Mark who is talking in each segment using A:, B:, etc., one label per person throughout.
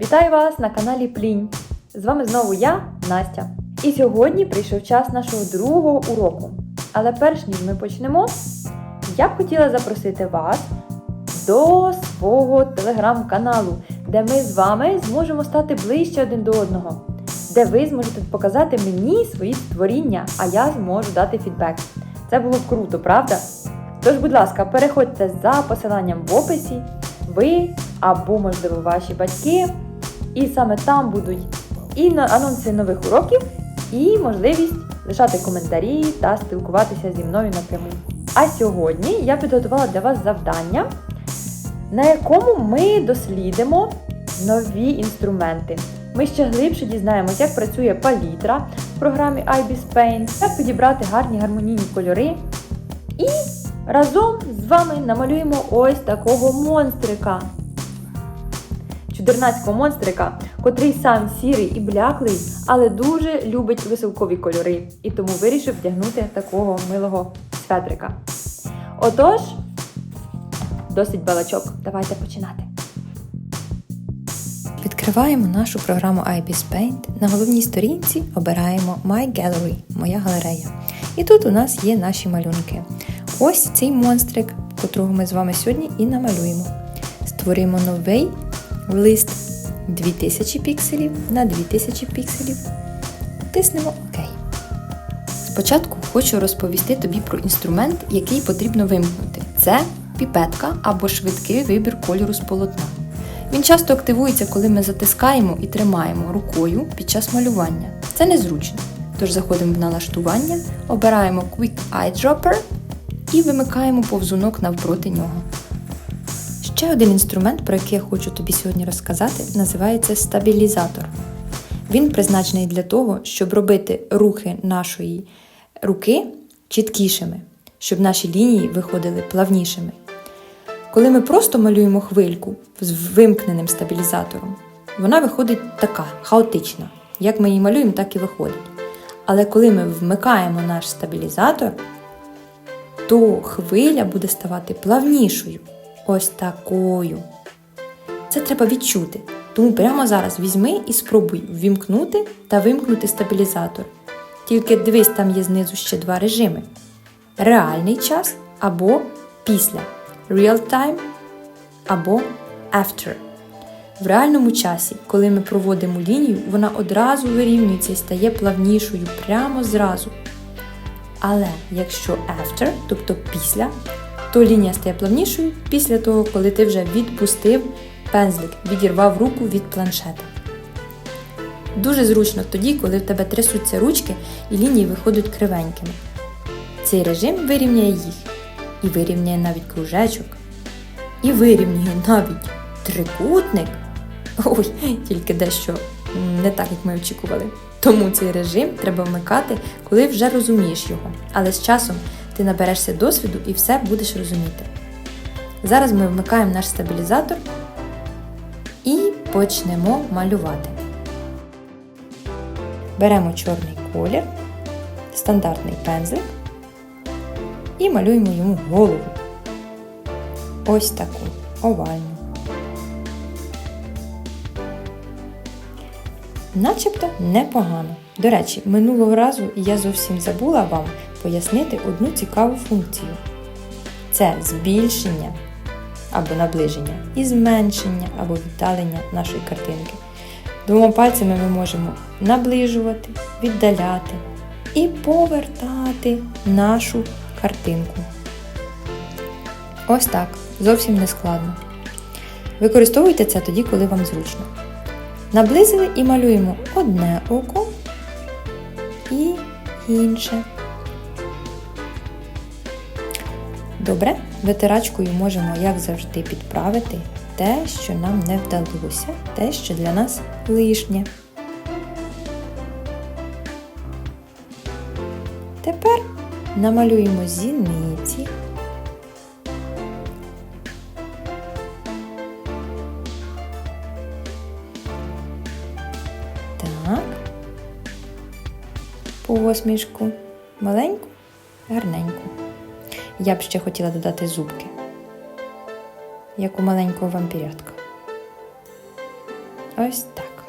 A: Вітаю вас на каналі Плінь. З вами знову я, Настя. І сьогодні прийшов час нашого другого уроку. Але перш ніж ми почнемо, я б хотіла запросити вас до свого телеграм-каналу, де ми з вами зможемо стати ближче один до одного, де ви зможете показати мені свої створіння, а я зможу дати фідбек. Це було б круто, правда? Тож, будь ласка, переходьте за посиланням в описі, ви або, можливо, ваші батьки, і саме там будуть і анонси нових уроків, і можливість лишати коментарі та спілкуватися зі мною напряму. А сьогодні я підготувала для вас завдання, на якому ми дослідимо нові інструменти. Ми ще глибше дізнаємося, як працює палітра в програмі IBIS Paint, як підібрати гарні гармонійні кольори. І разом з вами намалюємо ось такого монстрика. Чудернацького монстрика, котрий сам сірий і бляклий, але дуже любить веселкові кольори, і тому вирішив вдягнути такого милого светрика. Отож, досить балачок. Давайте починати.
B: Відкриваємо нашу програму IBIS Paint. На головній сторінці обираємо My Gallery, моя галерея. І тут у нас є наші малюнки. Ось цей монстрик, котрого ми з вами сьогодні і намалюємо. Створюємо новий лист 2000 пікселів на 2000 пікселів. Тиснемо ОК. Спочатку хочу розповісти тобі про інструмент, який потрібно вимкнути. Це піпетка або швидкий вибір кольору з полотна. Він часто активується, коли ми затискаємо і тримаємо рукою під час малювання. Це незручно. Тож заходимо в налаштування, обираємо Quick Eyedropper і вимикаємо повзунок навпроти нього. Ще один інструмент, про який я хочу тобі сьогодні розказати, називається стабілізатор. Він призначений для того, щоб робити рухи нашої руки чіткішими, щоб наші лінії виходили плавнішими. Коли ми просто малюємо хвильку з вимкненим стабілізатором, вона виходить така хаотична. Як ми її малюємо, так і виходить. Але коли ми вмикаємо наш стабілізатор, то хвиля буде ставати плавнішою. Ось такою. Це треба відчути. Тому прямо зараз візьми і спробуй ввімкнути та вимкнути стабілізатор. Тільки дивись, там є знизу ще два режими: реальний час або після. Real time або after. В реальному часі, коли ми проводимо лінію, вона одразу вирівнюється і стає плавнішою прямо зразу. Але якщо after, тобто після, то лінія стає плавнішою після того, коли ти вже відпустив пензлик, відірвав руку від планшета. Дуже зручно тоді, коли в тебе трясуться ручки і лінії виходять кривенькими. Цей режим вирівняє їх і вирівняє навіть кружечок, і вирівнює навіть трикутник. Ой, тільки дещо не так, як ми очікували. Тому цей режим треба вмикати, коли вже розумієш його. Але з часом ти наберешся досвіду і все будеш розуміти. Зараз ми вмикаємо наш стабілізатор і почнемо малювати. Беремо чорний колір, стандартний пензлик і малюємо йому голову. Ось таку овальну. Начебто непогано. До речі, минулого разу я зовсім забула вам пояснити одну цікаву функцію. Це збільшення або наближення і зменшення або віддалення нашої картинки. Двома пальцями ми можемо наближувати, віддаляти і повертати нашу картинку. Ось так, зовсім не складно. Використовуйте це тоді, коли вам зручно. Наблизили і малюємо одне око і інше. Добре, витирачкою можемо, як завжди, підправити те, що нам не вдалося, те, що для нас лишнє. Тепер намалюємо зіниці. Посмішку. Маленьку, гарненьку. Я б ще хотіла додати зубки, як у маленького вампірятка. Ось так.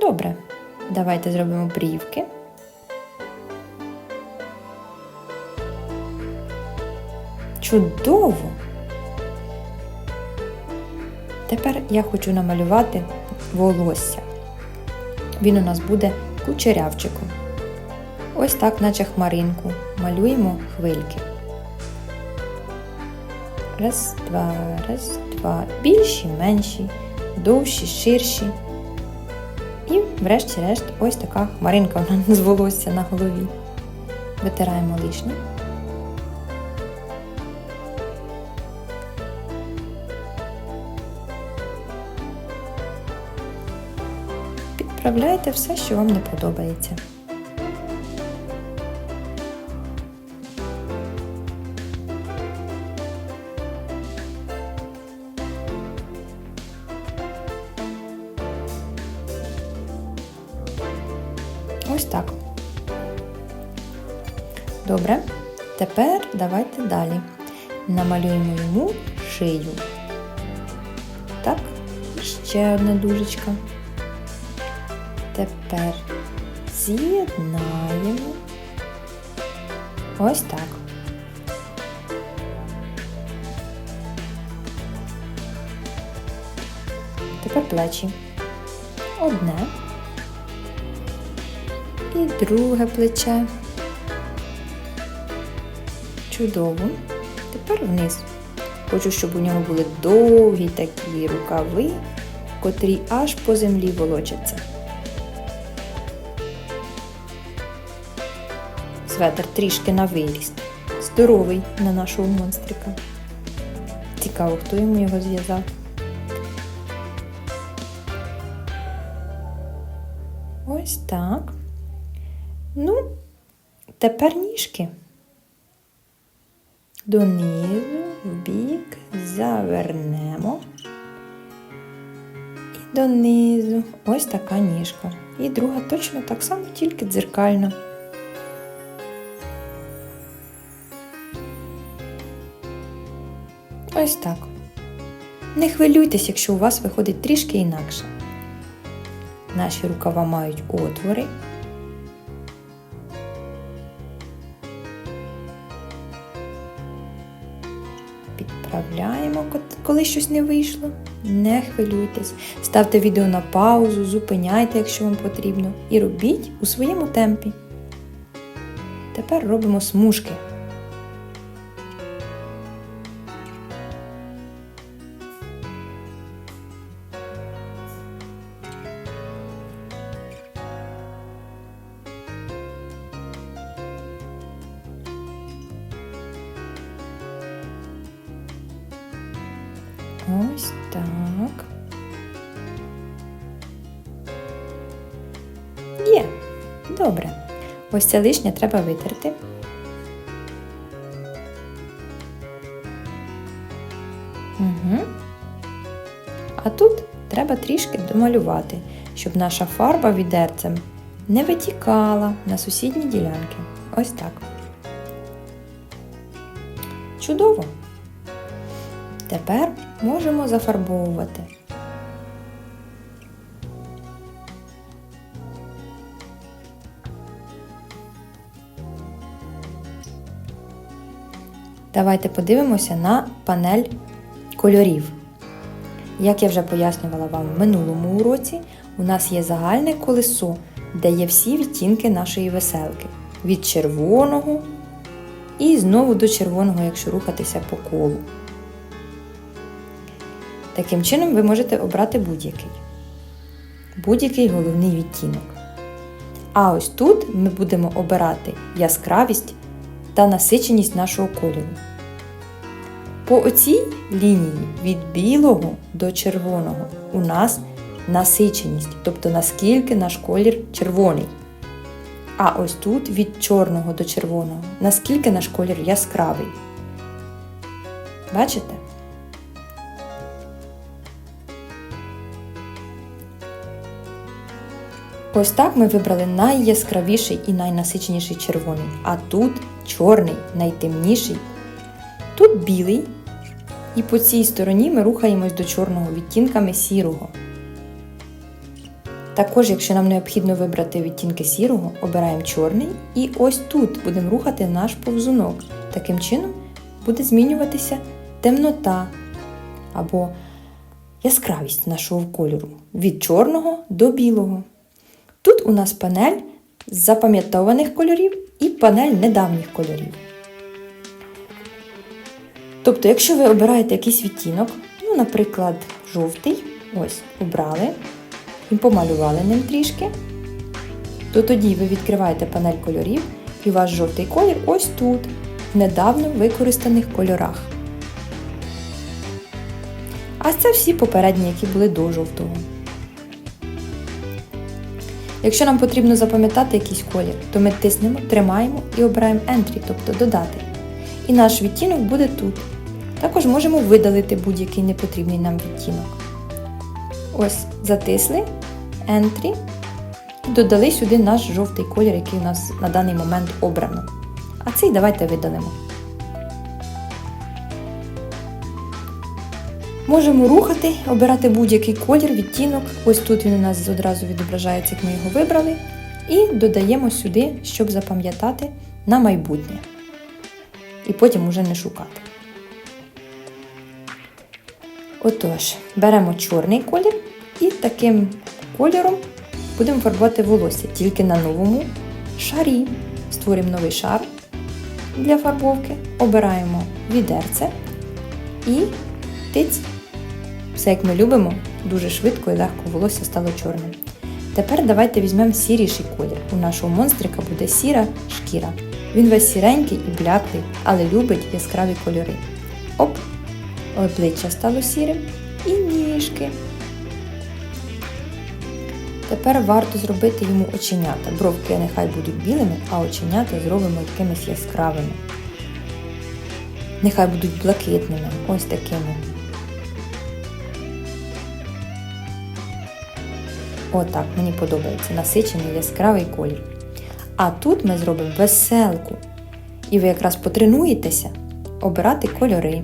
B: Добре. Давайте зробимо брівки. Чудово! Тепер я хочу намалювати волосся. Він у нас буде кучерявчиком. Ось так, наче хмаринку, малюємо хвильки. Раз, два, раз, два. Більші, менші, довші, ширші. І, врешті-решт, ось така хмаринка з волосся на голові. Витираємо лишнє. Підправляйте все, що вам не подобається. Ось так. Добре. Тепер давайте далі. Намалюємо йому шию. Так, ще одна дужечка. Тепер з'єднаємо. Ось так. Тепер плечі. Одне. І друге плече. Чудово. Тепер вниз. Хочу, щоб у нього були довгі такі рукави, котрі аж по землі волочаться. Светр трішки на виріст. Здоровий на нашого монстрика. Цікаво, хто йому його зв'язав. Ось так. Ну, тепер ніжки. Донизу, вбік, завернемо. І донизу. Ось така ніжка. І друга точно так само, тільки дзеркально. Ось так. Не хвилюйтесь, якщо у вас виходить трішки інакше. Наші рукава мають отвори. Підправляємо, коли щось не вийшло. Не хвилюйтесь. Ставте відео на паузу, зупиняйте, якщо вам потрібно, і робіть у своєму темпі. Тепер робимо смужки. Ось так. Є. Добре. Ось це лишнє треба витерти. Угу. А тут треба трішки домалювати, щоб наша фарба відерцем не витікала на сусідні ділянки. Ось так. Чудово! Тепер можемо зафарбовувати. Давайте подивимося на панель кольорів. Як я вже пояснювала вам в минулому уроці, у нас є загальне колесо, де є всі відтінки нашої веселки. Від червоного і знову до червоного, якщо рухатися по колу. Таким чином ви можете обрати будь-який. Будь-який головний відтінок. А ось тут ми будемо обирати яскравість та насиченість нашого кольору. По оцій лінії від білого до червоного у нас насиченість, тобто наскільки наш колір червоний. А ось тут від чорного до червоного, наскільки наш колір яскравий. Бачите? Ось так ми вибрали найяскравіший і найнасиченіший червоний, а тут чорний, найтемніший. Тут білий, І по цій стороні ми рухаємось до чорного відтінками сірого. Також, якщо нам необхідно вибрати відтінки сірого, обираємо чорний і ось тут будемо рухати наш повзунок. Таким чином буде змінюватися темнота або яскравість нашого кольору від чорного до білого. Тут у нас панель запам'ятованих кольорів і панель недавніх кольорів. Тобто, якщо ви обираєте якийсь відтінок, ну, наприклад, жовтий, ось обрали і помалювали ним трішки, то тоді ви відкриваєте панель кольорів і ваш жовтий колір ось тут, в недавно використаних кольорах. А це всі попередні, які були до жовтого. Якщо нам потрібно запам'ятати якийсь колір, то ми тиснемо, тримаємо і обираємо Entry, тобто додати. І наш відтінок буде тут. Також можемо видалити будь-який непотрібний нам відтінок. Ось, затисли, Entry, додали сюди наш жовтий колір, який у нас на даний момент обрано. А цей давайте видалимо. Можемо рухати, обирати будь-який колір, відтінок. Ось тут він у нас одразу відображається, як ми його вибрали. І додаємо сюди, щоб запам'ятати на майбутнє. І потім уже не шукати. Отож, беремо чорний колір і таким кольором будемо фарбувати волосся тільки на новому шарі. Створюємо новий шар для фарбовки, обираємо відерце і тиць. Все як ми любимо, дуже швидко і легко волосся стало чорним. Тепер давайте візьмемо сіріший колір. У нашого монстрика буде сіра шкіра. Він весь сіренький і бляклий, але любить яскраві кольори. Оп! Обличчя стало сірим і ніжки. Тепер варто зробити йому оченята. Бровки нехай будуть білими, а оченята зробимо якимись яскравими. Нехай будуть блакитними, ось такими. Отак, мені подобається насичений яскравий колір. А тут ми зробимо веселку. І ви якраз потренуєтеся обирати кольори.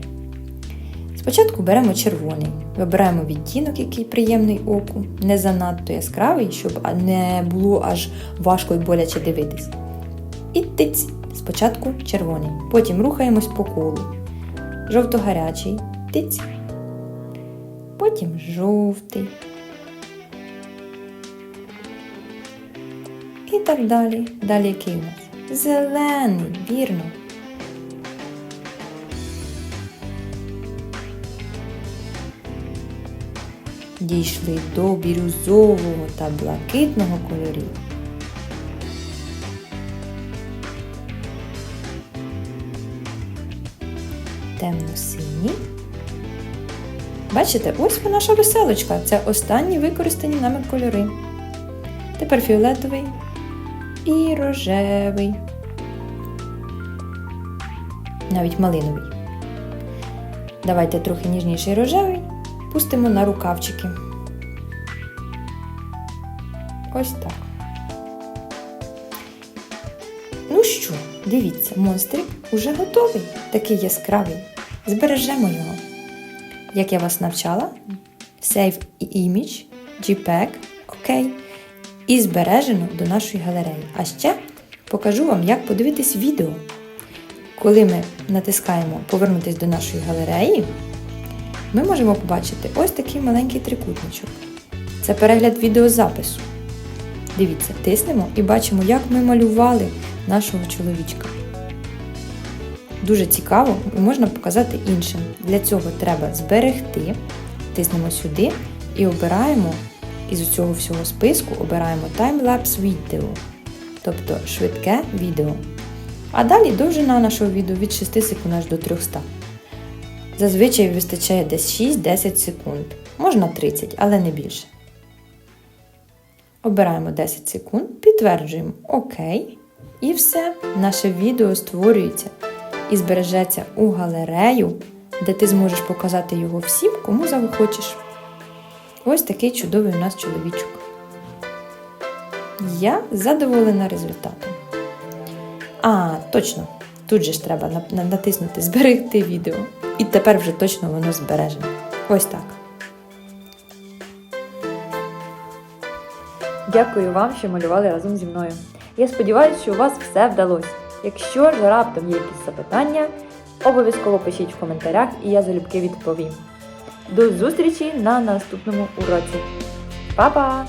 B: Спочатку беремо червоний, вибираємо відтінок, який приємний оку, не занадто яскравий, щоб не було аж важко і боляче дивитись. І тиць. Спочатку червоний, потім рухаємось по колу. Жовто-гарячий, тиць. Потім жовтий. І так далі. Далі який у нас? Зелений, вірно. Дійшли до бірюзового та блакитного кольорів. Темно-синій. Бачите, ось наша веселочка. Це останні використані нами кольори. Тепер фіолетовий і рожевий. Навіть малиновий. Давайте трохи ніжніший рожевий пустимо на рукавчики. Ось так. Ну що, дивіться, монстрик уже готовий, такий яскравий. Збережемо його. Як я вас навчала, Save Image, JPEG, OK. І збережено до нашої галереї. А ще покажу вам, як подивитись відео. Коли ми натискаємо Повернутися до нашої галереї, ми можемо побачити ось такий маленький трикутничок. Це перегляд відеозапису. Дивіться, тиснемо і бачимо, як ми малювали нашого чоловічка. Дуже цікаво і можна показати іншим. Для цього треба зберегти, тиснемо сюди і обираємо із цього всього списку обираємо таймлапс відео, тобто швидке відео. А далі довжина нашого відео від 6 секунд аж до 300. Зазвичай вистачає десь 6-10 секунд. Можна 30, але не більше. Обираємо 10 секунд, підтверджуємо ОК. І все, наше відео створюється і збережеться у галерею, де ти зможеш показати його всім, кому захочеш. Ось такий чудовий у нас чоловічок. Я задоволена результатом. А, точно, тут же ж треба натиснути Зберегти відео. і тепер вже точно воно збережене. Ось так.
A: Дякую вам, що малювали разом зі мною. Я сподіваюся, що у вас все вдалося. Якщо ж раптом є якісь запитання, обов'язково пишіть в коментарях і я залюбки відповім. До зустрічі на наступному уроці. Па-па!